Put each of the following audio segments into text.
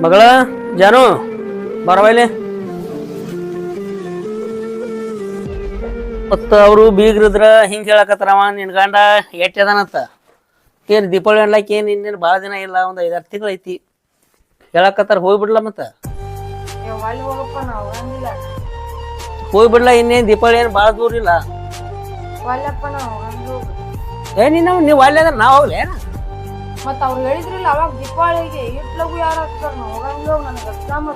ಮಗಳ ಜಾನು ಬರವೈಲೆ ಮತ್ತ ಅವರು ಬೀಗ್ರಿದ್ರ ಹಿಂಗೆ ಹೇಳಕತ್ತಾರವ ನಿನ್ ಗಂಡ ಎಟ್ಟದನತ್ತ ಏನು ದೀಪಾವಳಿ ಅನ್ಲಕ್ಕೆ ಏನು ಇನ್ನೇನು ಭಾಳ ದಿನ ಇಲ್ಲ ಒಂದ್ ಐದಾರು ತಿಂಗಳು ಐತಿ. ಹೇಳಕತ್ತಾರ ಹೋಗ್ಬಿಡ್ಲ ಮತ್ತ. ನಾವು ಹೋಗ್ಬಿಡ್ಲ ಇನ್ನೇನ್ ದೀಪಾವಳಿ ಏನ್ ಭಾಳ ದೂರ ಇಲ್ಲ. ನಾವು ಏ ನೀನು ನೀವು ಅಲ್ಲೇ ಅಂದ್ರೆ ನಾವು ಹೋಗ್ಲೇ ಮತ್ತ ಅವ್ರು ಹೇಳಿದ್ರಿಲ್ಲ ಅವಾಗ ದೀಪಾವಳಿಗೆ ಇಟ್ಲಗು ಯಾರು ನನಗೆ ಎಕ್ಸಾಮ್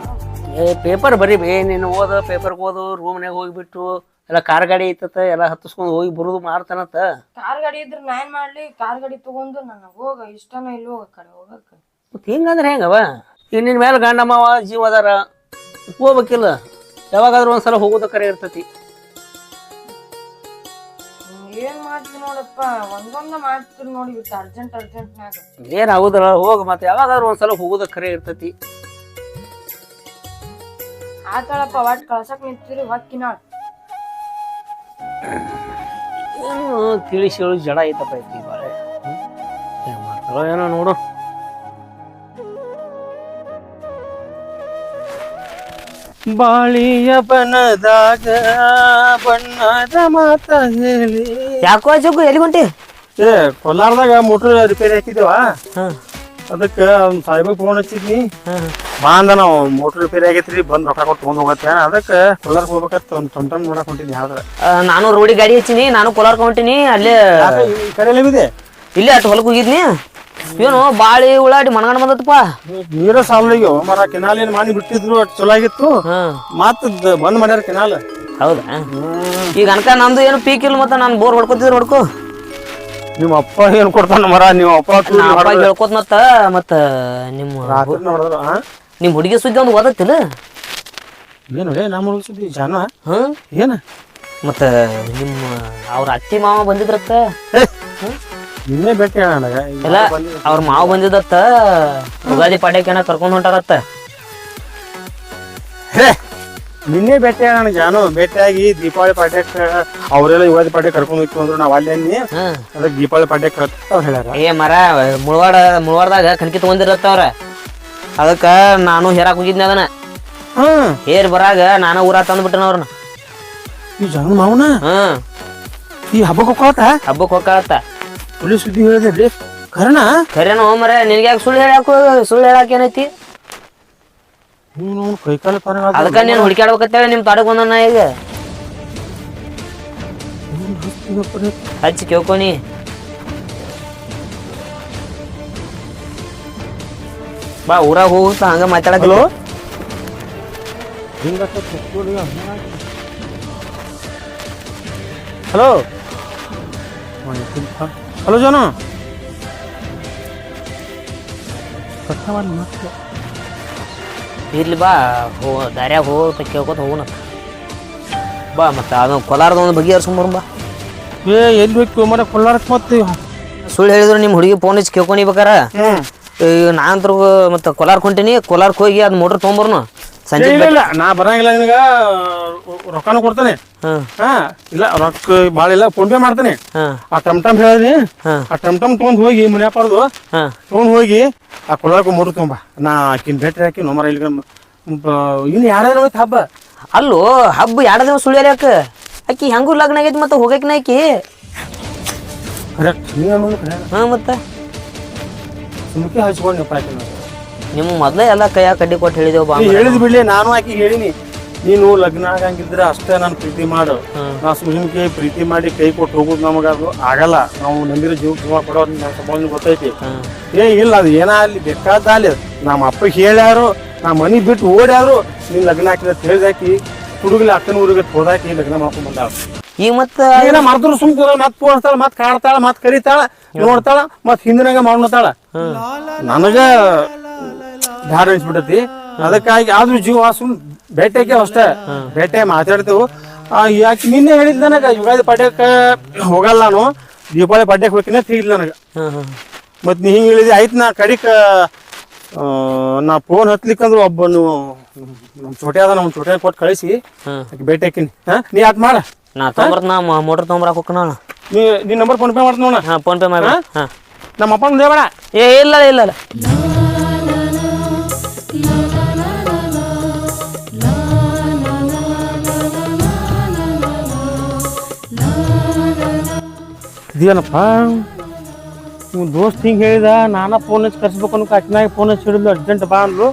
ಏ ಪೇಪರ್ ಬರೀ ಬೇ ನೀನು ಓದ ಪೇಪರ್ಗೆ ಓದು ರೂಮ್ನಾಗ ಹೋಗಿಬಿಟ್ಟು ಎಲ್ಲ ಕಾರ್ ಗಾಡಿ ಐತತ್ತ ಎಲ್ಲ ಹತ್ತಿಸ್ಕೊಂಡು ಹೋಗಿ ಬರುದು ಮಾಡ್ತಾನತ್ತ ಕಾರ್ ಗಾಡಿ ಇದ್ರ ನಾನು ಏನ್ ಮಾಡ್ಲಿ? ಕಾರ್ ಗಾಡಿ ತಗೊಂಡು ನನಗೆ ಹೋಗ ಇಷ್ಟನ ಇಲ್ಲಿ ಹೋಗ ಕಡೆ ಹೋಗಕ್ಕ ಮತ್ತೆ ಹಿಂಗಂದ್ರೆ ಹೆಂಗವ? ಈಗ ನಿನ್ನ ಮೇಲೆ ಗಂಡಮ್ಮವ ಮಾವ ಜೀವ ಅದಾರ ಹೋಗ್ಬೇಕಿಲ್ಲ. ಯಾವಾಗಾದ್ರೂ ಒಂದ್ಸಲ ಹೋಗೋದ ಕರೆ ಇರ್ತತಿ. ಏನ್ ಮಾಡ್ತೀನಿ ನೋಡಪ್ಪ? ಒಂದೊಂದ ಮಾಡ್ತೀನಿ ನೋಡಿ ಇವತ್ತು ಅರ್ಜೆಂಟ್ ಅರ್ಜೆಂಟ್ನಾಗ ಏನ್ ಆಗುದಲ್ಲ ಹೋಗ ಮತ್ತೆ ಯಾವಾಗಾದ್ರೂ ಒಂದ್ಸಲ ಹೋಗೋದು ಕರೆ ಇರ್ತತಿ. ಆತಳಪ್ಪ ಒಟ್ ಕಳ್ಸಕ್ ನಿಂತಿರಿ ಹೊಕ್ಕಿನ ಏನು ತಿಳಿಸಿ ಹೇಳು ಜಡ ಐತಪ್ಪ ಐತಿ ಬಾಳೆ. ಏನ್ ಮಾಡ್ತಾರೋ ಏನೋ ನೋಡು. ಬಾಳಿಯ ಬನದಾಗ ಬಣ್ಣದ ಮಾತ ಹೇಳಿ. ಯಾಕೋ ಜಗ್ಗು ಎಲ್ಲಿ ಹೊಂಟಿ? ಏ ಕೊಲ್ಲಾರದಾಗ ಮೋಟರ್ ರಿಪೇರಿ ಹಾಕಿದ್ದೇವ. ಅದಕ್ಕೆ ಅವ್ನ ಸಾಹೇಬ ಫೋನ್ ಹಚ್ಚಿದ್ನಿ. ಬಾ ಅಂದ ನಾವು ಮೋಟರ್ ರಿಪೇರಿ ಆಗೈತ್ರಿ ಬಂದ್ ರೊಕ್ಕ ಕೊಟ್ಟು ತಗೊಂಡ್ ಹೋಗತ್ತೆ. ಅದಕ್ಕ ಕೊಲ್ಲಾರ್ಕ್ ಹೋಗ್ಬೇಕಂತ ಒಂದ್ ತೊಂಟನ್ ನೋಡಕ್ ಹೊಂಟಿದ್ನಿ ಯಾವ್ದ್ರ ನಾನು ರೋಡಿ ಗಾಡಿ ಹಚ್ಚಿನಿ ನಾನು ಕೋಲಾರ್ಕ ಹೊಂಟಿನಿ ಅಲ್ಲೇ ಕರೆಯಲ್ಲ ಇದೆ? ಇಲ್ಲೇ ಅಟ್ ಹೊಲಕ್ ಹೋಗಿದ್ನಿ. ಏನು ಬಾಳಿ ಉಳ್ಳಾಡಿ ಮನಗಂಡ್ ಬಂದತ್ತಪ್ಪ ನೀರ ಸಾಲಿಗೆ ಮರ ಕೆನಾಲ್ ಏನ್ ಮಾಡಿ ಬಿಟ್ಟಿದ್ರು ಅಷ್ಟು ಚಲೋ ಆಗಿತ್ತು. ಹಾ. ಮತ್ ಬಂದ್ ಮಾಡ್ಯಾರ ಕೆನಾಲ್. ಹೌದಾ? ಈಗ ಅನ್ಕ ನಮ್ದು ಏನು ಪೀಕ್ ಇಲ್ಲ ಮತ್ತೆ ನಾನು ಬೋರ್ ಹೊಡ್ಕೊತಿದ್ರು ಹೊಡ್ಕೋ ನಿಮ್ಮ ಅಪ್ಪ ಏನ್ ಕೊಡ್ತಾನ ಮರ ನಿಮ್ಮ ಅಪ್ಪ ಅಪ್ಪ ಹೇಳ್ಕೊತ್ ಮತ್ತ ಮತ್ತ ನಿಮ್ಮ ರಾತ್ರಿ ಹಾ ನಿಮ್ ಹುಡುಗಿ ಸುದ್ದಿ ಒಂದು ಓದತ್ತಿಲ್ಲ? ಏನು ರೇ ನಮ್ಮ ಸುದ್ದಿ ಜನ? ಏನ? ಮತ್ತ ನಿಮ್ಮ ಅವ್ರ ಅತ್ತಿ ಮಾವ ಬಂದಿದ್ರತ್ತ? ನಿನ್ನೆ ಭೇಟಿ ನನಗ. ಎಲ್ಲ ಅವ್ರ ಮಾವ ಬಂದಿದ್ದತ್ತ ಯುಗಾದಿ ಪಾಡ್ಯಕ್ಕೆ ಕರ್ಕೊಂಡು ಹೊಂಟಾರತ್ತ. ಹೇ ನಿನ್ನೆ ಭೇಟಿ ನನಗೆ ಜಾನು ಭೇಟಿಯಾಗಿ ದೀಪಾವಳಿ ಪಾಠ್ಯಕ್ಕೆ ಅವರೆಲ್ಲ ಯುಗಾದಿ ಪಾಠ್ಯ ಕರ್ಕೊಂಡು ಹೋಯ್ತು ಅಂದ್ರು ನಾವ್ ಅಲ್ಲಿ ಅದಕ್ಕೆ ದೀಪಾವಳಿ ಪಾಠ್ಯಕ್ಕೆ ಅವ್ರು ಹೇಳ್ಯಾರ. ಏ ಮರ ಮುಳವಾಡ ಮುಳವಾಡದಾಗ ಕಣಕಿ ತಗೊಂಡಿರತ್ತ ಅವ್ರ. ಅದಕ್ಕ ನಾನು ಹೇರಾಕ್ ಹೋಗಿದ್ನಿ ಅದನ್ನ. ಹೇರ್ ಬರಾಗ ನಾನು ಊರ ತಂದ್ಬಿಟ್ಟನ ಅವ್ರನ್ನ. ಈ ಜನ ಮಾವನ? ಹ್ಮ್ ಈ ಹಬ್ಬಕ್ಕೆ ಹೋಗ್ತಾ ಹಬ್ಬಕ್ಕೆ ಹೋಗ್ಕಾಳತ್ತ. ಪೊಲೀಸ್ ಸುದ್ದಿ ಹೇಳಿದ್ರಿ? ಕರ್ಣ? ಖರೇನೋ ಮರ ನಿನ್ಗೆ ಯಾಕೆ ಸುಳ್ಳು ಹೇಳಕ್ ಸುಳ್ಳು ಹೇಳಕ್ ಏನೈತಿ? ನೀನು ಕೈಕಾಲ ಅದಕ್ಕ ನೀನ್ ಹುಡುಕ್ಯಾಡ್ಬೇಕತ್ತೇಳಿ ನಿಮ್ ತಾಡಕ್ ಬಂದನ ಈಗ. ಹಚ್ಚಿ ಕೇಳ್ಕೊನಿ ಬಾ ಊರಾಗ ಹೋಗುತ್ತ ಹಂಗ ಮಾತಾಡಕ್ ಹಲೋ? ಹಲೋ ಜೋನ. ಜಾನು ಕಟ್ಟ ಮಾಡಿ ಮತ್ತೆ ಇರ್ಲಿ ಬಾ ಹೋ ದಾರ್ಯಾಗ ಹೋಗ್ತ ಕೇಳ್ಕೊತ ಹೋಗೋಣ. ಬಾ ಮತ್ತೆ ಅದು ಕೊಲಾರದ ಒಂದು ಬಗೆಹರಿಸ್ಕೊಂಬರ್ ಬಾ. ಏ ಎಲ್ಲಿ ಹೋಗಿ ಮರ ಕೊಲ್ಲಾರಕ್ಕೆ ಮತ್ತೆ? ಸುಳ್ಳು ಹೇಳಿದ್ರು ನಿಮ್ಮ ಹುಡುಗಿ ಫೋನ್ ಹಚ್ಚಿ ಕೇಳ್ಕೊನಿ ಬೇಕಾರ. ಹ್ಮ್. ಈಗ ನಾನಂತ್ರ ಮತ್ತೆ ಕೊಲಾರ್ಕ್ ಹೊಂಟೀನಿ ಕೊಲಾರ್ಕ್ ಹೋಗಿ ಅದು ಮೋಟ್ರ್ ತೊಗೊಂಬರ್ನು ಸಂಜೆ ಇಲ್ಲ ಇಲ್ಲ ನಾ ಬರಂಗಿಲ್ಲ ನಿನಗ. ರೊಕ್ಕನೂ ಕೊಡ್ತಾನೆ. ಹಾಂ. ಹಾ ಇಲ್ಲ ರೊಕ್ಕ ಭಾಳ ಇಲ್ಲ ಫೋನ್ ಪೇ ಮಾಡ್ತಾನೆ. ಆ ಟಮ್ ಟಮ್ ಹೇಳಿದ್ರಿ ಹಾ. ಆ ಟಮ್ ಟಮ್ ತೊಗೊಂಡ್ ಹೋಗಿ ಮುನ್ಯಾಪಾರ್ದು ಹಾಂ. ತೊಗೊಂಡ್ ಹೋಗಿ ಆ ಕೊಳಕ ಮೂರು ತೊಂಬ ನಾ ಆಕಿನ ಭೇಟಿ ಹಾಕಿ ನೊಮರ ಇಲ್ಲಿ ಇನ್ನು ಯಾರ್ಯಾರು ಹೋಯ್ತು ಹಬ್ಬ? ಅಲ್ಲೋ ಹಬ್ಬ ಎರಡು ದಿವಸ ಸುಳ್ಳ್ಯಾರ ಯಾಕ? ಆಕಿ ಹೆಂಗೂ ಲಗ್ನ ಆಗೈತಿ ಮತ್ತೆ ಹೋಗಕಿನ ಆಕಿ? ಕರೆಕ್ಟ್. ನೀ ಅನ್ನೋದು ಕರೆಕ್ಟ್. ಹಾಂ ಮತ್ತೆ? ಸುಮ್ಕೆ ಹಚ್ಕೊಂಡು ನಿಪ್ಪ ಆಕಿನ. ನಿಮ್ಮ ಮೊದಲೇ ಎಲ್ಲ ಕೈಯಾಗ ಕಡ್ಡಿ ಕೊಟ್ಟು ಹೇಳಿದೆವು ಬಾ ನೀ ಹೇಳಿದ್ ಬಿಡ್ಲಿ ನಾನು ಆಕಿ ಹೇಳಿನಿ. ನೀನು ಲಗ್ನ ಆಗಂಗಿದ್ರೆ ಅಷ್ಟೇ ನಾನು ಪ್ರೀತಿ ಮಾಡು. ನಾ ಸುಮ್ಕೆ ಪ್ರೀತಿ ಮಾಡಿ ಕೈ ಕೊಟ್ಟು ಹೋಗುದು ನಮಗ ಅದು ಆಗಲ್ಲ. ನಾವು ನಂಬಿರೋ ಜೀವ ಜೀವ ಕೊಡೋದು ನಮ್ಮ ಸಂಬಂಧ ಗೊತ್ತೈತಿ. ಏ ಇಲ್ಲ ಅದು ಏನ ಅಲ್ಲಿ ಬೇಕಾದ ಅಲ್ಲಿ ನಮ್ಮ ಅಪ್ಪ ಹೇಳ್ಯಾರು ನಾ ಮನಿ ಬಿಟ್ಟು ಓಡ್ಯಾರು ನೀನ್ ಲಗ್ನ ಹಾಕಿದ ತಿಳಿದಾಕಿ ಹುಡುಗಲಿ ಅಕ್ಕನ ಊರಿಗೆ ಹೋದಾಕಿ ಲಗ್ನ ಮಾಡ್ಕೊಂಡ್ ಬಂದಾಳ. ಈ ಮತ್ತೆ ಏನ ಮಾಡಿದ್ರು ಸುಮ್ ಮತ್ ಪೋಡ್ತಾಳ ಮತ್ ಕಾಡ್ತಾಳ ಮತ್ ಕರಿತಾಳ ನೋಡ್ತಾಳ ಮತ್ ಹಿಂದಿನಾಗ ಮಾಡ್ತಾಳ ನನಗ ಧಾರ ಅನ್ಸ್ಬಿಟ್ಟತಿ ಅದಕ್ಕಾಗಿ ಆದ್ರೂ ಜೀವ ಸುಮ್ ಬೇಟೆಗೆ ಅಷ್ಟೇ. ಬೇಟೆ ಮಾತಾಡ್ತೇವು. ಆ, ಯಾಕೆ ನಿನ್ನೆ ಹೇಳಿದ್ ನನಗ ಯುಗಾದಿ ಪಾಠ್ಯಕ್ಕೆ ಹೋಗಲ್ಲ ನಾನು. ದೀಪಾವಳಿ ಪಾಠ್ಯಕ್ಕೆ ಹೋಗ್ತೀನಿ ಅಂತ ಹೇಳಿದ್ ನನಗ. ಮತ್ ನೀ ಹಿಂಗ್ ಹೇಳಿದಿ ಆಯ್ತು ನಾ ಕಡಿಕ ನಾ ಫೋನ್ ಹತ್ಲಿಕ್ಕಂದ್ರು ಒಬ್ಬನು ನಮ್ ಚೋಟೆ ಅದ ನಮ್ ಚೋಟೆ ಕೊಟ್ಟು ಕಳಿಸಿ. ಭೇಟಿ ಹಾಕಿನಿ. ಹಾ ನೀ ಯಾಕೆ ಮಾಡ. ನಾ ತೊಂಬರ್ ನಾ ಮೋಟರ್ ತೊಂಬರ್ ಹೋಗ್ಕಣ ನೀ ನಿನ್ ನಂಬರ್ ಫೋನ್ ಪೇ ಮಾಡ್ತೀನಿ ನೋಡ. ಹಾಂ ಫೋನ್ ಪೇ ಮಾಡಿ ಹಾಂ? ನಮ್ಮ ಅಪ್ಪನ ದೇವಣ ಏ ಇಲ್ಲ ಇಲ್ಲ ಇಲ್ಲ. ಇದೇನಪ್ಪ? ನಿಮ್ಮ ದೋಸ್ತ್ ಹಿಂಗೆ ಹೇಳಿದ, ನಾನ ಫೋನ್ ಹಚ್ಚಿ ಕರ್ಸ್ಬೇಕು ಅನ್ನೋ ಅಕ್ನಾಗ ಫೋನ್ ಹಚ್ಚಿ ಹಿಡಿದ್ಲು ಅರ್ಜೆಂಟ್ ಬಾ ಅಂದ್ಲು.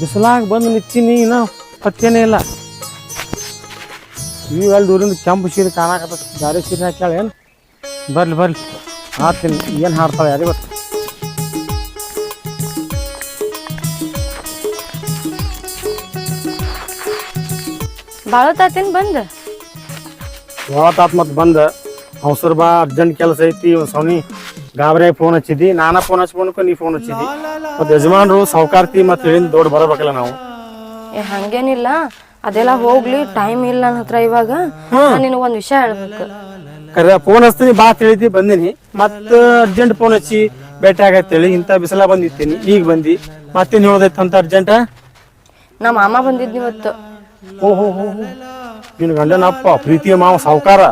ಬಿಸಿಲಾಗ ಬಂದು ನಿಂತೀನಿ, ಇನ್ನೂ ಪತ್ತೇನೇ ಇಲ್ಲ. ನೀವು ಅಲ್ಲಿ ದೂರಿಂದ ಕೆಂಪು ಸೀರೆ ಕಾಣಕತ್ತ ಗಾಡಿ ಸೀರೆ ಹಾಕ್ಯಾಳ ಏನು ಬರ್ಲಿ. ಬರ್ಲಿ ಆತೀನಿ ಏನು ಹಾಡ್ತಾಳೆ, ಯಾರಿಗೆ ಗೊತ್ತು? ಬಾಳತಾತೇನ್ ಬಂದ? ಯಾವತ್ತಾತ್ ಮತ್ತೆ ಬಂದ. ಅವಸರ ಬಾ ಅರ್ಜೆಂಟ್ ಕೆಲಸ ಐತಿ ಒಂದು ಸೌನಿ ಗಾಬರಿ ಫೋನ್ ಹಚ್ಚಿದಿ. ನಾನಾ ಫೋನ್ ಹಚ್ಕೊಳಕ ನೀ ಫೋನ್ ಹಚ್ಚಿದ್ದಿ ಮತ್ತೆ ಯಜಮಾನ್ರು ಸಾವುಕಾರ್ತಿ ಮತ್ತೆ ಹೇಳಿಂದ ದೊಡ್ಡ ಬರಬೇಕಲ್ಲ ನಾವು. ಏ ಹಂಗೇನಿಲ್ಲ. ಅದೆಲ್ಲ ಹೋಗ್ಲಿ ಟೈಮ್ ಇಲ್ಲ ನನ್ನ ಹತ್ರ ಇವಾಗ. ನಿನಗೆ ಒಂದ್ ವಿಷಯ ಹೇಳ್ಬೇಕು. ಕರೆ ಫೋನ್ ಹಚ್ತೀನಿ ಬಾ ತಿಳಿದಿ ಬಂದಿನಿ. ಮತ್ತೆ ಅರ್ಜೆಂಟ್ ಫೋನ್ ಹಚ್ಚಿ ಭೇಟಿ ಆಗತ್ತೇಳಿ ಇಂಥ ಬಿಸಿಲ ಬಂದಿರ್ತೀನಿ ಈಗ ಬಂದಿ. ಮತ್ತೇನ್ ಹೇಳೋದೈತೆ ಅಂತ ಅರ್ಜೆಂಟ್? ನಮ್ಮ ಮಾಮ ಬಂದಿದ್ನಿ ಇವತ್ತು. ಓ ಗಂಡನ. ಗಂಡನಪ್ಪ ಪ್ರೀತಿಯ ಮಾವ ಸಾವುಕಾರ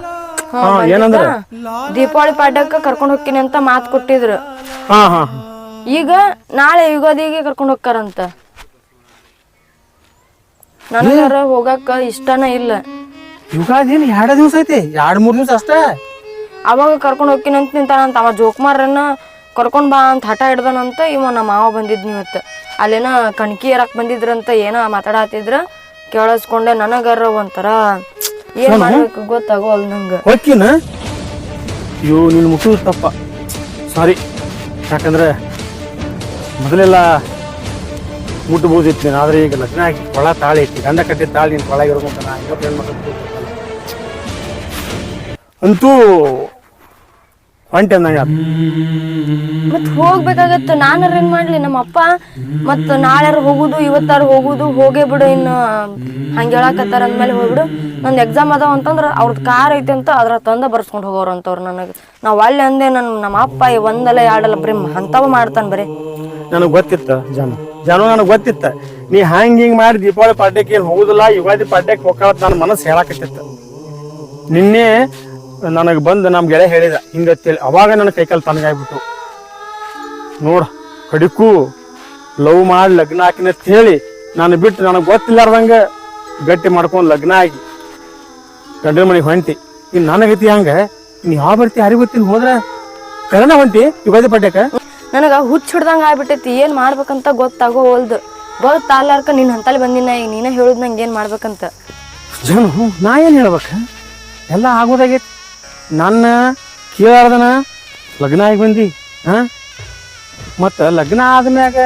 ಹಾ ಏನಂದ್ರ? ದೀಪಾವಳಿ ಪಾಡ್ಯಕ್ಕ ಕರ್ಕೊಂಡ್ ಹೋಗ್ತೀನಿ ಅಂತ ಮಾತು ಕೊಟ್ಟಿದ್ರು. ಹಾ ಹಾ ಈಗ ನಾಳೆ ಯುಗಾದಿಗೆ ಕರ್ಕೊಂಡ್ ಹೋಗ್ತಾರಂತ. ನನಗಾರ ಹೋಗಕ್ಕ ಇಷ್ಟನ ಇಲ್ಲ. ಯುಗಾದಿ ಏನ್ ಎರಡ ದಿವಸ ಐತಿ? ಎರಡ್ ಮೂರ್ ದಿವಸ ಅಷ್ಟೇ? ಅವಾಗ ಕರ್ಕೊಂಡ್ ಹೋಗ್ತೀನಿ ಅಂತ ನಿಂತಾನಂತ ಅವ ಜೋಕುಮಾರನ್ನ ಕರ್ಕೊಂಡ್ ಬಾ ಅಂತ ಹಠ ಹಿಡ್ದನಂತ ಇವ ನಮ್ಮ ಮಾವ ಬಂದಿದ್ನಿ ಇವತ್ತು ಅಲ್ಲೇನ ಕಣ್ಕಿ ಏರಕ್ ಬಂದಿದ್ರಂತ ಏನೋ ಮಾತಾಡತ್ತಿದ್ರ ಕೇಳಿಸ್ಕೊಂಡೆ ನನಗಾರ ಒಂಥರ ಏನ್ ಮಾಡ್ಬೇಕು ಗೊತ್ತಾಗೋಲ್ ನಂಗೆ. ಹೊಕ್ಕಿನ? ಅಯ್ಯೋ ನೀನು ಮುಟ್ಟು ತಪ್ಪ. ಸಾರಿ. ಯಾಕಂದ್ರೆ ಮೊದಲೆಲ್ಲ ಮುಟ್ಟಬಹುದಿತ್ತು ನೀನು ಆದ್ರೆ ಈಗ ಲಗ್ನ ಆಗಿ ಕೊಳ ತಾಳಿ ಐತಿ ಗಂಡ ಕಟ್ಟಿ ತಾಳಿ ನೀನು ನಾ ಇವತ್ತು ಹೆಣ್ಮಕ್ಳು ಅಂತೂ ಹೊಂಟೆ ಮತ್ ಹೋಗ್ಬೇಕಾಗತ್ತ. ನಾನಾರ ಏನ್ ಮಾಡ್ಲಿ? ನಮ್ಮ ಅಪ್ಪ ಮತ್ ನಾಳ್ಯಾರ ಹೋಗುದು ಇವತ್ತಾರ ಹೋಗುದು ಹೋಗೇ ಬಿಡು ಇನ್ನು. ಹಂಗ ಹೇಳಕತ್ತಾರ ಅಂದ್ಮೇಲೆ ಹೋಗ್ಬಿಡು. ನಂದ್ ಎಕ್ಸಾಮ್ ಅದಾವ ಅಂತಂದ್ರ ಅವ್ರದ್ ಕಾರ್ ಐತಿ ಅಂತ ಅದ್ರ ತಂದ ಬರ್ಸ್ಕೊಂಡ್ ಹೋಗೋರು ಅಂತವ್ರು ನನಗೆ. ನಾವ್ ಅಲ್ಲಿ ಅಂದೆ ನನ್ ನಮ್ಮ ಅಪ್ಪ ಒಂದಲ್ಲ ಎರಡಲ್ಲ ಬರೀ ಅಂತವ ಮಾಡ್ತಾನ ಬರೀ. ನನಗೆ ಗೊತ್ತಿತ್ತ ಜನ. ಜನ ನನಗೆ ಗೊತ್ತಿತ್ತ. ನೀ ಹಂಗ ಹಿಂಗ್ ಮಾಡಿ ದೀಪಾವಳಿ ಪಾಡ್ಯಕ್ಕೆ ಏನ್ ಹೋಗುದಿಲ್ಲ ಯುಗಾದಿ ಪಾಡ್ಯಕ್ಕೆ ಹೋಗ್ಕಾವತ್ ನನ್ನ ಮನಸ್ಸು ಹೇಳಕತ್ತಿತ್ತ. ನಿನ್ನೆ ನನಗೆ ಬಂದು ನಮ್ಮ ಗೆಳೆ ಹೇಳಿದ ಹಿಂಗತ್ತೇಳಿ ಅವಾಗ ನನ್ನ ಕೈಕಾಲು ತನಗಾಗ್ಬಿಟ್ಟು ನೋಡ ಕಡಿಕು ಲವ್ ಮಾಡಿ ಲಗ್ನ ಹಾಕಿನ ಅಂತ ಹೇಳಿ ನಾನು ಬಿಟ್ಟು ನನಗೆ ಗೊತ್ತಿಲ್ಲಾರ್ದಂಗ ಗಟ್ಟಿ ಮಾಡ್ಕೊಂಡು ಲಗ್ನ ಆಗಿ ಗಂಡನ ಮನೆಗೆ ಹೊಂಟಿ. ಇನ್ನು ನನಗತಿ ಹಂಗ ನೀ ಯಾವ ಬರ್ತಿ ಯಾರಿಗೆ ಗೊತ್ತಿಲ್ಲ ಹೋದ್ರ? ಕರೆನ ಹೊಂಟಿ ಯುಗಾದಿ ಪಾಡ್ಯಕ್ಕೆ ನನಗ ಹುಚ್ಚ ಹಿಡ್ದಂಗ ಆಗ್ಬಿಟ್ಟೈತಿ ಏನ್ ಮಾಡ್ಬೇಕಂತ ಗೊತ್ತಾಗೋ ಹೋಲ್ದು. ಗೊತ್ತಾಗ್ಲಾರ್ಕ ನಿನ್ ಹಂತಲ್ಲಿ ಬಂದಿನ ಈಗ ನೀನ ಹೇಳುದ್ ನಂಗೆ ಏನ್ ಮಾಡ್ಬೇಕಂತ. ಜನ ನಾ ಏನು ಹೇಳ್ಬೇಕ? ಎಲ್ಲ ಆಗೋದಾಗೈತಿ. ನನ್ನ ಕೇಳಾರ್ದನ ಲಗ್ನ ಆಗಿ ಬಂದಿ ಹಾ? ಮತ್ತು ಲಗ್ನ ಆದ್ಮ್ಯಾಗ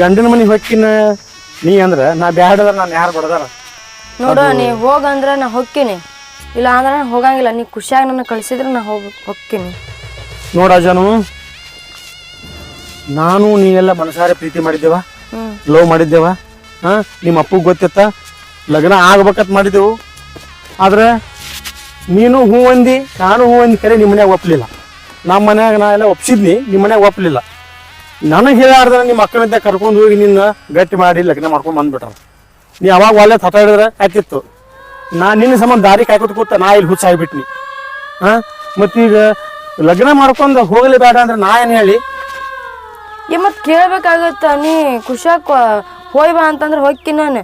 ಗಂಡನ ಮನೆಗೆ ಹೊಕ್ಕಿನ ನೀ ಅಂದ್ರ ನಾ ಬ್ಯಾಡದ್ರ ನಾನು ಯಾರು ಬಡದಾರ ನೋಡು ನೀ ಹೋಗಂದ್ರ ನಾ ಹೊಕ್ಕಿನಿ. ಇಲ್ಲ ಅಂದ್ರ ಹೋಗಂಗಿಲ್ಲ ನೀ ಖುಷಿಯಾಗಿ ನನ್ನ ಕಳ್ಸಿದ್ರೆ ನಾ ಹೋಗ್ ಹೊಕ್ಕಿನಿ. ನೋಡ ಜನು ನಾನು ನೀ ಎಲ್ಲ ಮನಸಾರೆ ಪ್ರೀತಿ ಮಾಡಿದ್ದೇವ ಲವ್ ಮಾಡಿದ್ದೇವ ಹಾ? ನಿಮ್ಮ ಅಪ್ಪಗೆ ಗೊತ್ತಿತ್ತ ಲಗ್ನ ಆಗ್ಬೇಕಂತ ಮಾಡಿದೆವು ಆದ್ರೆ ನೀನು ಹೂ ಅಂದಿ, ನಾನು ಹೂ ಅಂದಿ ಕರೆ ನಿಮ್ಮ ಮನ್ಯಾಗ ಒಪ್ಪಲಿಲ್ಲ ನಮ್ಮ ಮನ್ಯಾಗ ನಾ ಎಲ್ಲ ಒಪ್ಸಿದ್ನಿ ನಿಮ್ಮ ಮನ್ಯಾಗ ಒಪ್ಪಲಿಲ್ಲ ನನಗೆ ಹೇಳಾರ್ದ ನಿಮ್ಮ ಮಕ್ಕಳಿಂದ ಕರ್ಕೊಂಡು ಹೋಗಿ ನಿನ್ನ ಗಟ್ಟಿ ಮಾಡಿ ಲಗ್ನ ಮಾಡ್ಕೊಂಡು ಬಂದ್ಬಿಟ್ರ. ನೀ ಅವಾಗ ಒಳ್ಳೆ ತಟ ಹಿಡಿದ್ರೆ ಆಯ್ತಿತ್ತು. ನಾ ನಿನ್ನ ಸಂಬಂಧ ದಾರಿ ಕಾಯ್ಕೊತ ಕೂತ ನಾ ಇಲ್ಲಿ ಹುಚ್ಚಾಗ್ಬಿಟ್ನಿ. ಹಾಂ? ಮತ್ತೀಗ ಲಗ್ನ ಮಾಡ್ಕೊಂಡು ಹೋಗಲಿ ಬೇಡ ಅಂದ್ರೆ ನಾ ಏನು ಹೇಳಿ? ಈ ಮತ್ತೆ ಕೇಳ್ಬೇಕಾಗತ್ತ, ನೀ ಖುಷಿಯಾಗ ಹೋಯ್ ಬಾ ಅಂತಂದ್ರೆ ಹೊಕ್ಕಿ ನಾನು.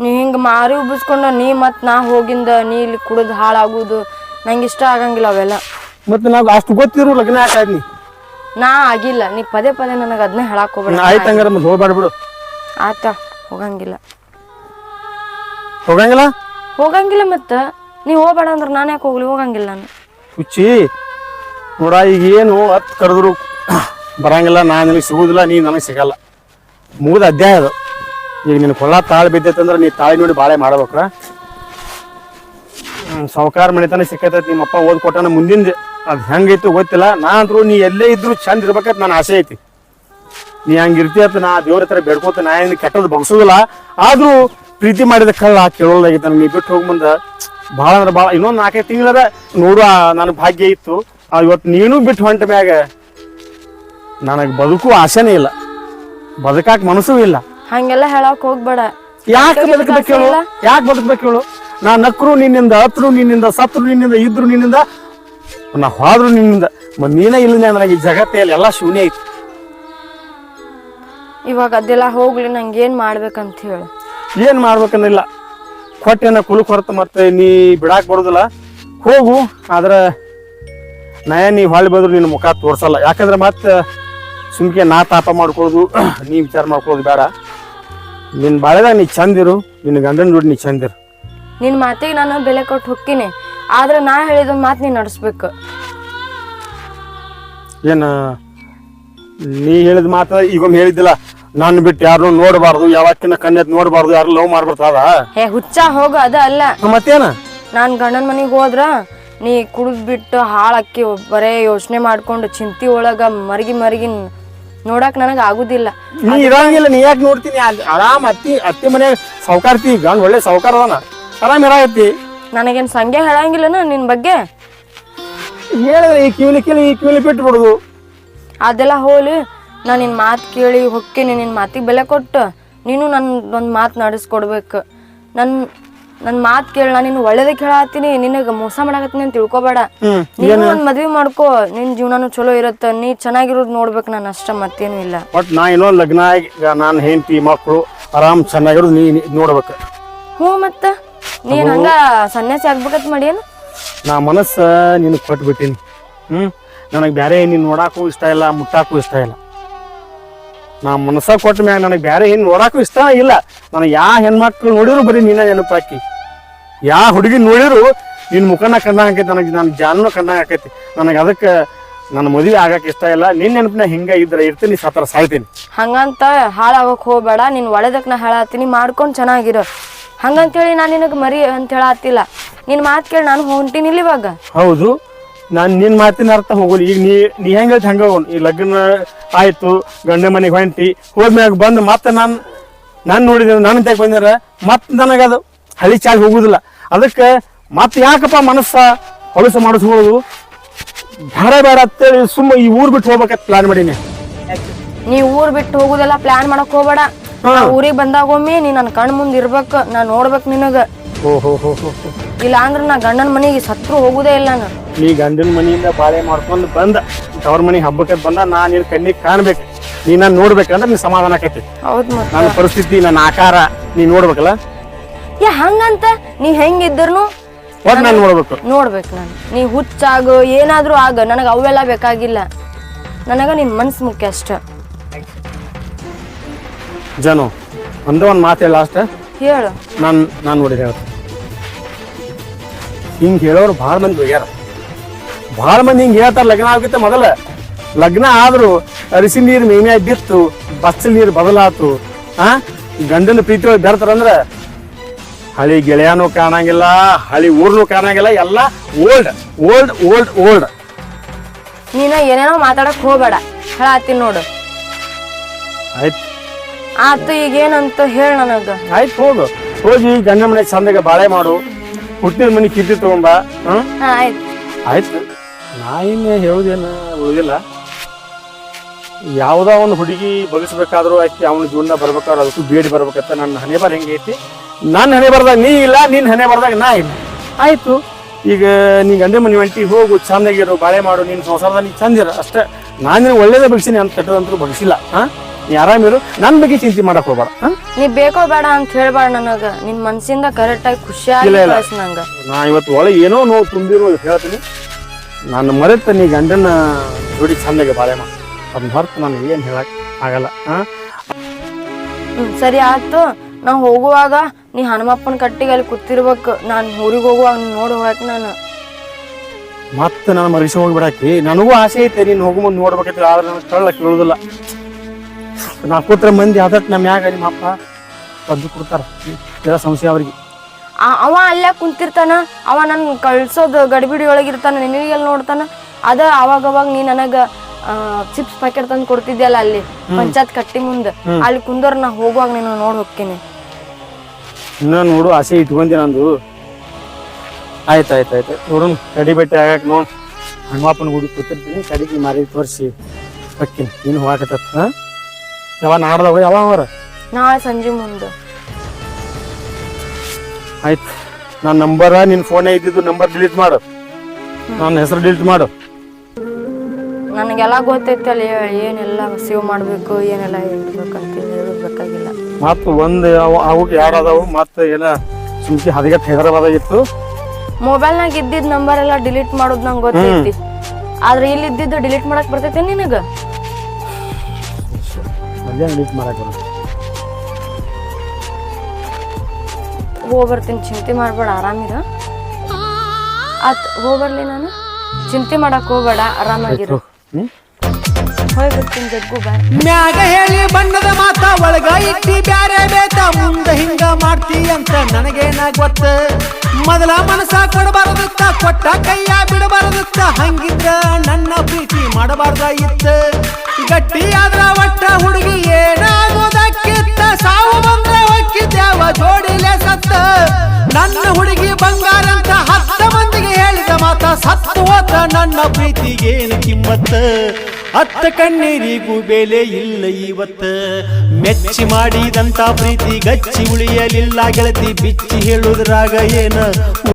ನೀ ಹಿಂಗೆ ಮಾರಿ ಉಬ್ಬಿಸ್ಕೊಂಡು ನೀ ಮತ್ತು ನಾ ಹೋಗಿಂದ ನೀ ಇಲ್ಲಿ ಕುಡಿದು ಹಾಳಾಗುದು. ನಂಗೆ ಇಷ್ಟ ಆಗಂಗಿಲ್ಲ ಅವೆಲ್ಲ. ಮತ್ತೆ ನಾವು ಅಷ್ಟು ಗೊತ್ತಿರೋ ಲಗ್ನ ಯಾಕಾದ್ನಿ ನಾ? ಆಗಿಲ್ಲ. ನೀ ಪದೇ ಪದೇ ನನಗೆ ಅದನ್ನೇ ಹೇಳಕ್ ಹೋಗ್ಬೇಡ. ಆಯ್ತು ಹಂಗಾರೆ ಮತ್ತೆ ಹೋಗ್ಬೇಡ ಬಿಡು. ಆತ ಹೋಗಂಗಿಲ್ಲ. ಹೋಗಂಗಿಲ್ಲ? ಹೋಗಂಗಿಲ್ಲ ಮತ್ತ. ನೀ ಹೋಗ್ಬೇಡ ಅಂದ್ರೆ ನಾನು ಯಾಕೆ ಹೋಗ್ಲಿ? ಹೋಗಂಗಿಲ್ಲ ನಾನು. ಹುಚ್ಚಿ ನೋಡ ಈಗ ಏನು ಹತ್ತು ಕರೆದ್ರು ಬರಂಗಿಲ್ಲ ನಾನು ನಿನಗೆ ಸಿಗುದಿಲ್ಲ ನೀ ನನಗೆ ಸಿಗಲ್ಲ. ಮುಗಿದ ಅಧ್ಯಾಯ ಅದು. ಈಗ ನಿನ್ನ ಕೊಳ್ಳ ತಾಳ್ ಬಿದ್ದೈತಂದ್ರೆ ನೀ ತಾಳಿ ನೋಡಿ ಬಾಳೆ ಮಾಡ್ಬೇಕ್ರ ಸಾವುಕಾರ ಮನೆತನ ಸಿಕ್ಕೈತೈತಿ ನಿಮ್ಮಪ್ಪ ಓದ್ ಮುಂದಿನ ಮುಂದಿಂದ. ಅದು ಹೆಂಗೈತಿ ಗೊತ್ತಿಲ್ಲ. ನಾ ಅಂದ್ರು ನೀ ಎಲ್ಲೇ ಇದ್ರು ಚಂದ ಇರ್ಬೇಕಂತ ನನ್ನ ಆಸೆ ಐತಿ. ನೀ ಹಂಗಿರ್ತಿ ಅಂತ ನಾ ದೇವ್ರ ಹತ್ರ ಬೇಡ್ಕೊತ ನಾ ಏನು ಕೆಟ್ಟದ್ದು ಬಗ್ಸೋದಿಲ್ಲ. ಆದ್ರೂ ಪ್ರೀತಿ ಮಾಡಿದ ಕಳ್ಳ ಕೇಳೋದಾಗೈತೆ ನನಗೆ. ಬಿಟ್ಟು ಹೋಗಿ ಮುಂದೆ. ಭಾಳ ಅಂದ್ರೆ ಭಾಳ, ಇನ್ನೊಂದು ನಾಲ್ಕೈದು ತಿಂಗಳದ ನೋಡು ನನ್ನ ಭಾಗ್ಯ ಇತ್ತು. ಆ ಇವತ್ತು ನೀನು ಬಿಟ್ಟು ಹೊಂಟ ಮ್ಯಾಗ ನನಗೆ ಬದುಕು ಆಸೆನೇ ಇಲ್ಲ. ಬದುಕಾಕ ಮನಸ್ಸೂ ಇಲ್ಲ. ಹಂಗೆಲ್ಲ ಹೇಳಕ್ ಹೋಗ್ಬೇಡ. ಯಾಕೆ ಬದುಕಬೇಕು ಹೇಳು? ಯಾಕೆ ಬದುಕಬೇಕು ಹೇಳು? ನಾ ನಕ್ರು ನಿನ್ನಿಂದ ಹತ್ರು ನಿನ್ನಿಂದ ಸತ್ರು ನಿನ್ನಿಂದ ಇದ್ರು ನಿನ್ನಿಂದ ನಾ ಹಾದ್ರು ನಿನ್ನಿಂದ. ನೀನ ನೀನೇ ಇಲ್ಲ ನನಗೆ ಈ ಜಗತ್ತಲ್ಲಿ ಎಲ್ಲ ಶೂನ್ಯ ಐತಿ. ಇವಾಗ ಅದೆಲ್ಲ ಹೋಗ್ಲಿ ನಂಗೆ ಏನ್ ಮಾಡ್ಬೇಕಂತ ಹೇಳು. ಏನ್ ಮಾಡ್ಬೇಕನ್ನಿಲ್ಲ ಕೊಟ್ಟೆನ ಕುಲುಕ್ ಹೊರತು ಮತ್ತೆ ನೀ ಬಿಡಾಕ್ ಬರೋದಿಲ್ಲ. ಹೋಗು ಆದ್ರ ನಯ ನೀ ಹೊಳ್ಳಿ ಬಂದ್ರು ನಿನ್ನ ಮುಖ ತೋರ್ಸಲ್ಲ. ಯಾಕಂದ್ರೆ ಮತ್ತೆ ಸುಮ್ಕೆ ನಾ ತಾಪ ಮಾಡ್ಕೊಳ್ಳೋದು ನೀ ವಿಚಾರ ಮಾಡ್ಕೊಳ್ಳೋದು ಬೇಡ. ನಿನ್ನ ಬಾಳೆದಾಗ ನೀ ಚಂದಿರು ನಿನ್ನ ಗಂಡನ ಜೋಡಿ ನೀ ಚಂದಿರು ನಿನ್ ಮಾತಿಗೆ ನಾನು ಬೆಲೆ ಕೊಟ್ಟು ಹೋಗ್ತೀನಿ ಆದ್ರೆ ನಾ ಹೇಳಿದ ಮಾತು ನೀನ್ ನಡ್ಸ್ಬೇಕು. ಏನ ನೀ ಹೇಳಿದ ಮಾತು ಈಗೊಮ್ಮೆ ಹೇಳಿದ್ದಿಲ್ಲ ನಾನು ಬಿಟ್ಟು ಯಾರನ್ನೂ ನೋಡಬಾರ್ದು ಯಾವತ್ತಿನ ಕಣ್ಣೆತ್ ನೋಡಬಾರ್ದು ಯಾರು ಲವ್ ಮಾಡ್ಬಿಡ್ತಾರ? ಹೇ ಹುಚ್ಚ ಹೋಗು ಅದ ಅಲ್ಲ. ಮತ್ತೇನ? ನಾನ್ ಗಂಡನ ಮನೆಗೆ ಹೋದ್ರ ನೀ ಕುಡಿದ್ ಬಿಟ್ಟು ಹಾಳಕ್ಕಿ ಬರೇ ಯೋಚನೆ ಮಾಡ್ಕೊಂಡು ಚಿಂತಿ ಒಳಗ ಮರಗಿ ಮರಗಿ ನೋಡಕ್ ನನಗ ಆಗುದಿಲ್ಲ. ನೀ ಇರಂಗಿಲ್ಲ ನೀ ಯಾಕೆ ನೋಡ್ತೀನಿ? ಆರಾಮ್ ಅತ್ತಿ ಅತ್ತಿ ಮನೆ ಸಾವ್ಕಾರ್ತಿ ಗಂಡ್ ಒಳ್ಳೆ ಸಾವ್ಕಾರ ಅದಾನ. ಆರಾಮ್ ಇರಾಗತ್ತಿ ನನಗೇನ್ ಸಂಗೆ ಹೇಳಂಗಿಲ್ಲನ ನಿನ್ ಬಗ್ಗೆ? ಹೇಳಿದ್ರೆ ಈ ಕಿವಿಲಿ ಕಿಲಿ ಈ ಕಿವಿಲಿ ಬಿಟ್ಟು ಬಿಡುದು. ಅದೆಲ್ಲ ಹೋಲಿ ನಾ ನಿನ್ ಮಾತು ಕೇಳಿ ಹೊಕ್ಕಿನಿ ನಿನ್ ಮಾತಿಗೆ ಬೆಲೆ ಕೊಟ್ಟು ನೀನು ನನ್ ಒಂದ್ ಮಾತು ನಡೆಸ್ಕೊಡ್ಬೇಕು. ನನ್ ನನ್ ಮಾತು ಕೇಳ ನಾನು ನಿನ್ನ ಒಳ್ಳೇದಕ್ಕೆ ಹೇಳತ್ತೀನಿ ನಿನಗ ಮೋಸ ಮಾಡಾಕತ್ತೀನಿ ಅಂತ ತಿಳ್ಕೊಬೇಡ. ನೀನು ಒಂದ್ ಮದ್ವಿ ಮಾಡ್ಕೋ ನಿನ್ ಜೀವನನು ಚಲೋ ಇರತ್ತ ನೀ ಚೆನ್ನಾಗಿರೋದ್ ನೋಡ್ಬೇಕು ನಾನು ಅಷ್ಟ ಮತ್ತೇನು ಇಲ್ಲ. ಬಟ್ ನಾ ಏನೋ ಲಗ್ನ ಆಗಿ ನಾನು ಹೆಂಡತಿ ಮಕ್ಕಳು ಆರಾಮ್ ಚೆನ್ನಾಗಿರೋದು ನೀ ನೋಡ್ಬೇಕ. ಹ್ಞೂ ಮತ್ತ. ನೀನ್ ಹಂಗ ಸನ್ಯಾಸಿ ಆಗ್ಬೇಕತ್ ಮಾಡೇನು ನಾ ಮನಸ್ಸ ನಿನ್ ಕೊಟ್ಬಿಟ್ಟಿನಿ. ಹ್ಮ್ ನನಗೆ ಬೇರೆ ನೀನ್ ನೋಡಾಕು ಇಷ್ಟ ಇಲ್ಲ ಮುಟ್ಟಾಕು ಇಷ್ಟ ಇಲ್ಲ. ನಾ ಮನಸ ಕೊಟ್ಟ ಮ್ಯಾಗ ನನಗೆ ಬೇರೆ ಏನ್ ನೋಡಾಕು ಇಷ್ಟ ಇಲ್ಲ. ನನಗೆ ಯಾ ಹೆಣ್ಮಕ್ಳು ನೋಡಿದ್ರು ಬರೀ ನೀನ ನೆನಪಾಕಿ ಯಾ ಹುಡುಗಿ ನೋಡಿದ್ರು ನಿನ್ನ ಮುಖನ ಕಂಡ ಹಾಕೈತಿ ನನಗೆ ನನ್ನ ಜಾನನು ಕಂಡ ಹಾಕೈತಿ ನನಗೆ ಅದಕ್ಕೆ ನನ್ನ ಮದುವೆ ಆಗಕ್ಕೆ ಇಷ್ಟ ಇಲ್ಲ. ನಿನ್ನ ನೆನಪಿನ ಹಿಂಗ ಇದ್ರೆ ಇರ್ತೀನಿ ಸತ್ರ ಸಾಯ್ತೀನಿ. ಹಂಗಂತ ಹಾಳಾಗಕ್ ಹೋಗ್ಬೇಡ ನೀನ್ ಒಳ್ಳೇದಕ್ ನಾ ಹೇಳತ್ತೀನಿ ಮಾಡ್ಕೊಂಡು ಚೆನ್ನಾಗಿರೋ. ಹಂಗಂತೇಳಿ ನಾನು ನಿನಗೆ ಮರಿ ಅಂತ ಹೇಳತ್ತಿಲ್ಲ ನಿನ್ ಮಾತು ಕೇಳಿ ನಾನು ಹೊಂಟಿನಿಲ್ಲ ಇವಾಗ. ಹೌದು. ನಾನು ನಿನ್ನ ಮಾತಿನ ಅರ್ಥ ಹೋಗಲಿ ಈಗ ನೀ ನೀ ಹೆಂಗ ಹಂಗ ಈ ಲಗ್ನ ಆಯ್ತು ಗಂಡ ಮನೆಗೆ ಹೊಂಟಿ ಹೋದ್ಮ್ಯಾಗ ಬಂದು ಮತ್ತೆ ನಾನು ನಾನು ನೋಡಿದ್ರೆ ನಾನು ತೆಗ್ ಬಂದಿರ? ಮತ್ತೆ ನನಗದು ಹಳಿ ಚಾಗಿ ಹೋಗುದಿಲ್ಲ. ಅದಕ್ಕೆ ಮತ್ತೆ ಯಾಕಪ್ಪ ಮನಸ್ಸ ಹೊಲಸು ಮಾಡಿಸ್ಕೊಳ್ಳೋದು? ಬೇಡ ಬೇಡ ಅಂತೇಳಿ ಸುಮ್ಮ ಈ ಊರ್ ಬಿಟ್ಟು ಹೋಗ್ಬೇಕಂತ ಪ್ಲಾನ್ ಮಾಡೀನಿ. ನೀ ಊರ್ ಬಿಟ್ಟು ಹೋಗುದೆಲ್ಲ ಪ್ಲಾನ್ ಮಾಡಕ್ ಹೋಗ್ಬೇಡ. ಊರಿಗೆ ಬಂದಾಗೊಮ್ಮೆ ನೀ ನನ್ನ ಕಣ್ ಮುಂದ್ ಇರ್ಬೇಕು ನಾ ನೋಡ್ಬೇಕು ನಿನಗ. ಇಲ್ಲ ಅಂದ್ರ ನಾ ಗಂಡನ ಮನೆಗೆ ಸತ್ರು ಹೋಗುದೇ ಇಲ್ಲ ನಾನು. ನೀ ಗಂಡನ ಮನೆಯಿಂದ ಬಾಳೆ ಮಾಡ್ಕೊಂಡು ಬಂದ. ತವ್ರ ಮನೆ ಹಬ್ಬಕ್ಕೆ ಬಂದ ನಾ ನಿನ್ ಕಣ್ಣಿಗೆ ಕಾಣ್ಬೇಕು. ನೀ ನಾನು ನೋಡ್ಬೇಕಂದ್ರೆ ನೀ ಸಮಾಧಾನ ಆಕೈತಿ. ಹೌದ್ ಮತ್ತ. ನನ್ನ ಪರಿಸ್ಥಿತಿ ನನ್ನ ಆಕಾರ ನೀ ನೋಡ್ಬೇಕಲ್ಲ? ಯಾ ಹಂಗಂತ? ನೀ ಹೆಂಗೆ ಒಟ್ ನಾನು ನೋಡ್ಬೇಕು. ನೋಡ್ಬೇಕು ನಾನು. ನೀ ಹುಚ್ಚಾಗು ಏನಾದ್ರೂ ಆಗ ನನಗೆ ಅವೆಲ್ಲ ಬೇಕಾಗಿಲ್ಲ. ನನಗ ನಿನ್ ಮನ್ಸು ಮುಖ್ಯ ಅಷ್ಟ. ಜನು ಒಂದೇ ಒಂದು ಮಾತು ಹೇಳ ಲಾಸ್ಟ್ ಹೇಳು. ನಾನು ನಾನು ಹೇಳ್ತೀನಿ. ಹಿಂಗೆ ಹೇಳೋರು ಭಾಳ ಮಂದಿ ಹೋಗ್ಯಾರ. ಭಾಳ ಮಂದಿ ಹಿಂಗೆ ಹೇಳ್ತಾರೆ ಲಗ್ನ ಆಗುತ್ತೆ ಮೊದಲ. ಲಗ್ನ ಆದ್ರು ಅರಿಸಿ ನೀರು ಮೇಮ್ಯಾ ಬಿತ್ತು ಬಸ್ ನೀರು ಬದಲಾತು ಆ? ಗಂಡನ ಪ್ರೀತಿ ಒಳಗೆ ಬೆರ್ತಾರಂದ್ರ ಹಳಿ ಗೆಳೆಯನೂ ಕಾಣಂಗಿಲ್ಲ ಹಳಿ ಊರ್ನು ಕಾಣಂಗಿಲ್ಲ ಎಲ್ಲ ಓಲ್ಡ್ ಓಲ್ಡ್ ಓಲ್ಡ್ ಓಲ್ಡ್. ನೀನ ಏನೇನೋ ಮಾತಾಡಕ್ ಹೋಗ್ಬೇಡ ಹೇಳತ್ತೀನಿ ನೋಡು. ಆಯ್ತು. ಆತು ಈಗ ಏನಂತ ಹೇಳ ನನಗ. ಆಯ್ತು ಹೋಗು. ಹೋಗಿ ಗಂಡ ಮನೆ ಚಂದಗ ಬಾಳೆ ಮಾಡು. ಹುಟ್ಟಿದ ಮನೆ ಕಿತ್ತಿ ತಗೊಂಬ. ಹ್ಮ್? ಆಯ್ತು. ನಾ ಇನ್ನು ಹೇಳುದೇನು ಉಳಿದಿಲ್ಲ ಯಾವುದೋ ಒಂದು ಹುಡುಗಿ ಬಗಸ್ಬೇಕಾದ್ರೂ ಆಕಿ ಅವನ ಜೀವನ ಬರ್ಬೇಕಾದ್ರೆ ಅದಕ್ಕೂ ಬೇಡಿ ಬರ್ಬೇಕಂತ ನನ್ನ ಹಣೆ ಬರ ಹೆಂಗೈತಿ ನನ್ನ ಹಣೆ ಬರ್ದಾಗ ನೀ ಇಲ್ಲ ನಿನ್ನ ಹಣೆ ಬರ್ದಾಗ ನಾ ಇಲ್ಲ. ಆಯ್ತು. ಈಗ ನೀ ಗಂಡ ಮನೆ ಹೊಂಟಿ ಹೋಗು ಚಂದಾಗಿರು ಬಾಳೆ ಮಾಡು ನಿನ್ನ ಸಂಸಾರದ ನೀ ಚಂದಿರ ಅಷ್ಟೇ. ನಾನು ಒಳ್ಳೇದೇ ಬಗ್ಸಿನಿ ಅಂತ ಕೆಟ್ಟದಂತೂ ಬಗ್ಸಿಲ್ಲ. ಹಾ? ನೀ ಆರಾಮಿರು ನನ್ನ ಬಗ್ಗೆ ಚಿಂತೆ ಮಾಡಕ್ ಹೋಗ್ಬೇಡ. ಹಾ? ನೀ ಬೇಕೋ ಬೇಡ ಅಂತ ಹೇಳ್ಬೇಡ ನನಗ. ನಿನ್ ಮನ್ಸಿಂದ ಕರೆಕ್ಟ್ ಆಗಿ ಖುಷಿಯಾಗಿ ಇಲ್ಲ, ಇಲ್ಲ. ಕಳ್ಸ್ ನಂಗ. ನಾ ಇವತ್ತು ಒಳಗೆ ಏನೋ ನೋವು ತುಂಬಿರೋ ಹೇಳ್ತೀನಿ. ನಾನು ಮರೆತ ನೀ ಗಂಡನ ಜೋಡಿ ಚಂದಾಗಿ ಬಾಳೆ ಮಾ ಅದನ್ನ ಹೊರತು ನಾನು ಏನು ಹೇಳಕ್ ಆಗಲ್ಲ. ಹಾ? ಹ್ಮ್ ಸರಿ ಆಯ್ತು. ನಾ ಹೋಗುವಾಗ ನೀ ಹನುಮಪ್ಪನ ಕಟ್ಟಿಗೆ ಅಲ್ಲಿ ಕೂತಿರ್ಬೇಕು. ನಾನ್ ಊರಿಗೆ ಹೋಗುವಾಗ ನೀನ್ ನೋಡಿ ಹೋಗಕ್ ನಾನು. ಮತ್ತೆ ನಾನು ಮರಿಸಿ ಹೋಗ್ಬಿಡಾಕಿ. ನನಗೂ ಆಸೆ ಐತೆ ನೀನು ಹೋಗು ಮುಂದೆ ನೋಡ್ಬೇಕೈತೆ ಆದ್ರೆ ನಾನು ಸ್ಥಳ ಕೇಳೋದಿಲ್ಲ. ನಾ ಕೂತ್ರ ಮಂದಿ ಆದಟ್ ನಮ್ಮ ಮ್ಯಾಗ ನಿಮ್ಮ ಅಪ್ಪ ಬಂದು ಕೊಡ್ತಾರ. ಎಲ್ಲ ಸಂಶಯ ಅವ್ರಿಗೆ. ಆ- ಅವ ಅಲ್ಲೇ ಕುಂತಿರ್ತಾನ ಅವ ನನ್ ಕಳ್ಸೋದು ಗಡಿಬಿಡಿ ಒಳಗಿರ್ತಾನ ನಿನಗೆಲ್ಲ ನೋಡ್ತಾನ. ಅದ ಅವಾಗ ಅವಾಗ ನೀ ನನಗ ಚಿಪ್ಸ್ ಪ್ಯಾಕೆಟ್ ತಂದು ಕೊಡ್ತಿದ್ಯಲ್ಲ ಅಲ್ಲಿ ಪಂಚಾಯತ್ ಕಟ್ಟಿ ಮುಂದ ಅಲ್ಲಿ ಕುಂದರ್ ನಾ ಹೋಗುವಾಗ ನೀನು ನೋಡ್ ಹೋಗ್ತೀನಿ. ಇನ್ನ ನೋಡು ಆಸೆ ಇಟ್ಕೊಂಡಿ ನಂದು. ಆಯ್ತಾಯ್ತಾಯ್ತು ಆಯ್ತು ಆಯ್ತು. ನೋಡೋಣ ಕಡಿ ಬಟ್ಟೆ ಆಗಕ್ಕೆ ನೋಡು. ಹನುಮಪ್ಪನ ಗುಡಿ ಕೂತಿರ್ತೀನಿ ಕಡಿಗೆ ಮಾರಿ ತೋರಿಸಿ. ಹೊಕ್ಕಿನಿ ನೀನು ಹೋಗಕತ್ತ ಯಾವ ನಾಡ್ದವ ಯಾವ ಅವರ ನಾಳೆ ಸಂಜೆ ಮುಂದೆ. ಆಯ್ತು. ನನ್ನ ನಂಬರ ನಿನ್ನ ಫೋನೇ ಇದ್ದಿದ್ದು ನಂಬರ್ ಡಿಲೀಟ್ ಮಾಡು. ನನ್ನ ಹೆಸರು ಡಿಲೀಟ್ ಮಾಡು. ನನಗೆಲ್ಲ ಗೊತ್ತೈತಿ ಅಲ್ಲಿ ಏನೆಲ್ಲ ಸೇವ್ ಮಾಡಬೇಕು ಏನೆಲ್ಲ ಹೇಳೋದು ಬೇಕಾಗಿಲ್ಲ ಮತ್ತ ಒಂದ್ ಅವು ಯಾರದಾವು ಮತ್ತು ಏನ ಸುಮ್ಕಿ ಹದಗೆಟ್ ಹೈದರಾಬಾದ್ ಇತ್ತು ಮೊಬೈಲ್ನಾಗ ಇದ್ದಿದ್ದ ನಂಬರ್ ಎಲ್ಲ ಡಿಲೀಟ್ ಮಾಡೋದು ನಂಗೆ ಗೊತ್ತೈತಿ. ಆದ್ರೆ ಇಲ್ಲಿ ಇದ್ದಿದ್ದು ಡಿಲೀಟ್ ಮಾಡಕ್ ಬರ್ತೈತಿ ನಿನಗ? ಅಲ್ಲೇ ಡಿಲೀಟ್ ಮಾಡಕ್ಕೆ ಬರುತ್ತೆ ಹೋಗ್ಬರ್ತೀನಿ ಚಿಂತೆ ಮಾಡಬೇಡ ಆರಾಮಿರ. ಆತ್ ಹೋಗ್ಬರ್ಲಿ ನಾನು. ಚಿಂತೆ ಮಾಡಕ್ ಹೋಗ್ಬೇಡ ಆರಾಮಾಗಿರು. ಹ್ಮ್ ಹೋಗಿ ಬರ್ತೀನಿ ಜಗ್ಗು ಬಾಯ್ ಮ್ಯಾಗ ಹೇಳಿ ಬಣ್ಣದ ಮಾತ ಒಳಗ ಇಟ್ಟಿ ಬ್ಯಾರೆ ಬೇತ ಮುಂದ ಹಿಂಗ ಮಾಡ್ತಿ ಅಂತ ನನಗೇನ ಗೊತ್ತ? ಮೊದಲ ಮನಸ ಕೊಡಬಾರದಿತ್ತ, ಕೊಟ್ಟ ಕೈಯ ಬಿಡಬಾರದಿತ್ತ, ಹಂಗಿದ್ರ ನನ್ನ ಪ್ರೀತಿ ಮಾಡಬಾರ್ದ ಇತ್ತ ಗಟ್ಟಿ ಆದ್ರ ಒಟ್ಟ ಹುಡುಗಿ ಏನಾಗೋದಕ್ಕಿತ್ತ, ಸಾವು ಬಂದ್ರ ಹೊಕ್ಕಿದ್ದೇವ ಜೋಡಿಲೆ ಸತ್ತ. ನನ್ನ ಹುಡುಗಿ ಬಂಗಾರ ಅಂತ ಹತ್ತ ಮಂದಿಗೆ ಹೇಳಿದ ಮಾತ ಸತ್ತು ಹೋದ ನನ್ನ ಪ್ರೀತಿಗೇನು ಕಿಮ್ಮತ್ತ. ಅತ್ತ ಕಣ್ಣೀರಿಗೂ ಬೆಲೆ ಇಲ್ಲ ಇವತ್ತ. ಮೆಚ್ಚಿ ಮಾಡಿದಂತ ಪ್ರೀತಿ ಗಚ್ಚಿ ಉಳಿಯಲಿಲ್ಲ ಗೆಳತಿ ಬಿಚ್ಚಿ ಹೇಳುದ್ರಾಗ ಏನ